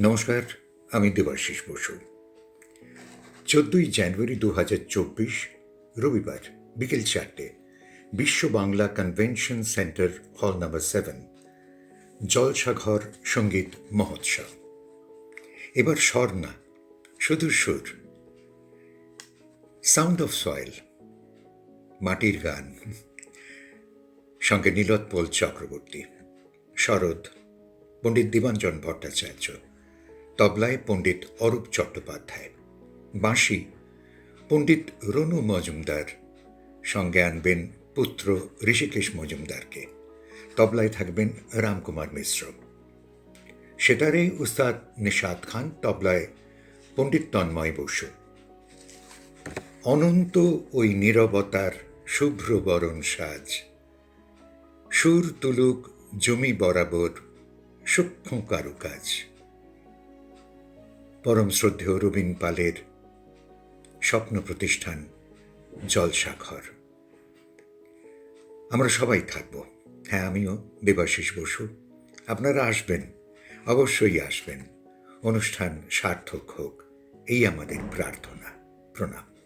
নমস্কার, আমি দেবাশিস বসু। চোদ্দই জানুয়ারি দু হাজার চব্বিশ, রবিবার, বিকেল চারটে, Biswa Bangla convention centre hall number seven, Jalsaghar সংগীত মহোৎসব। এবার স্বর না শুধু সুর। সাউন্ড অফ সয়েল, মাটির গান। সঙ্গে নীলোৎপল চক্রবর্তী, শরৎ, পণ্ডিত দিবাঞ্জন ভট্টাচার্য। তবলায় পণ্ডিত অরূপ চট্টোপাধ্যায় বাঁশি, পণ্ডিত রনু মজুমদার। সঙ্গে আনবেন পুত্র ঋষিকেশ মজুমদারকে। তবলায় থাকবেন রামকুমার মিশ্র। সেটারে উস্তাদ নিশাদ খান তবলায় পণ্ডিত তন্ময় বসু। অনন্ত ওই নীরবতার শুভ্র বরণ সাজ। সুর তুলুক জমি বরাবর সূক্ষ্ম কারুকাজ। পরম শ্রদ্ধেয় রবীন পালের স্বপ্ন প্রতিষ্ঠান জলসাঘর। আমরা সবাই থাকব। হ্যাঁ আমিও, দেবাশিস বসু। আপনারা আসবেন, অবশ্যই আসবেন। অনুষ্ঠান সার্থক হোক, এই আমাদের প্রার্থনা। প্রণাম।